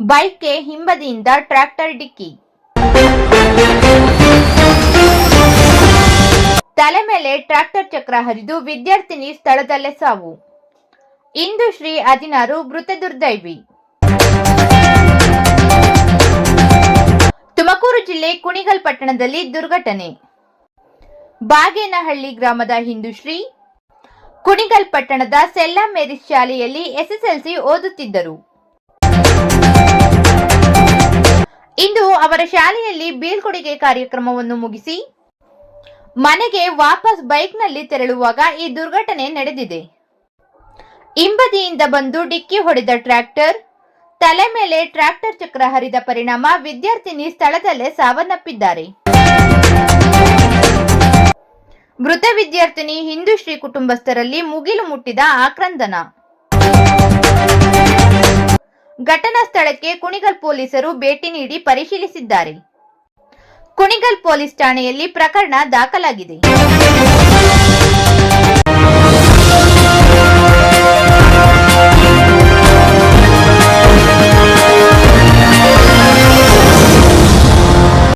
ಬೈಕ್ಗೆ ಹಿಂಬದಿಯಿಂದ tractor ಡಿಕ್ಕಿ. ತಲೆ ಮೇಲೆ ಟ್ರ್ಯಾಕ್ಟರ್ ಚಕ್ರ ಹರಿದು ವಿದ್ಯಾರ್ಥಿನಿ ಸ್ಥಳದಲ್ಲೇ ಸಾವು. ಇಂದು ಶ್ರೀ ಹದಿನಾರು ಮೃತ ದುರ್ದೈವಿ. ತುಮಕೂರು ಜಿಲ್ಲೆ ಕುಣಿಗಲ್ ಪಟ್ಟಣದಲ್ಲಿ ದುರ್ಘಟನೆ. ಬಾಗೇನಹಳ್ಳಿ ಗ್ರಾಮದ ಹಿಂದೂಶ್ರೀ ಕುಣಿಗಲ್ ಪಟ್ಟಣದ ಸೆಲ್ಲಾ ಮೇರಿಸ್ ಶಾಲೆಯಲ್ಲಿ ಎಸ್ಎಸ್ಎಲ್ಸಿ ಓದುತ್ತಿದ್ದರು. ಅವರ ಶಾಲೆಯಲ್ಲಿ ಬೀಳ್ಕೊಡುಗೆ ಕಾರ್ಯಕ್ರಮವನ್ನು ಮುಗಿಸಿ ಮನೆಗೆ ವಾಪಸ್ ಬೈಕ್ನಲ್ಲಿ ತೆರಳುವಾಗ ಈ ದುರ್ಘಟನೆ ನಡೆದಿದೆ. ಹಿಂಬದಿಯಿಂದ ಬಂದು ಡಿಕ್ಕಿ ಹೊಡೆದ ಟ್ರ್ಯಾಕ್ಟರ್, ತಲೆ ಮೇಲೆ ಟ್ರ್ಯಾಕ್ಟರ್ ಚಕ್ರ ಹರಿದ ಪರಿಣಾಮ ವಿದ್ಯಾರ್ಥಿನಿ ಸ್ಥಳದಲ್ಲೇ ಸಾವನ್ನಪ್ಪಿದ್ದಾರೆ. ಮೃತ ವಿದ್ಯಾರ್ಥಿನಿ ಹಿಂದೂಶ್ರೀ ಕುಟುಂಬಸ್ಥರಲ್ಲಿ ಮುಗಿಲು ಮುಟ್ಟಿದ ಆಕ್ರಂದನ. ಘಟನಾ ಸ್ಥಳಕ್ಕೆ ಕುಣಿಗಲ್ ಪೊಲೀಸರು ಭೇಟಿ ನೀಡಿ ಪರಿಶೀಲಿಸಿದ್ದಾರೆ. ಕುಣಿಗಲ್ ಪೊಲೀಸ್ ಠಾಣೆಯಲ್ಲಿ ಪ್ರಕರಣ ದಾಖಲಾಗಿದೆ.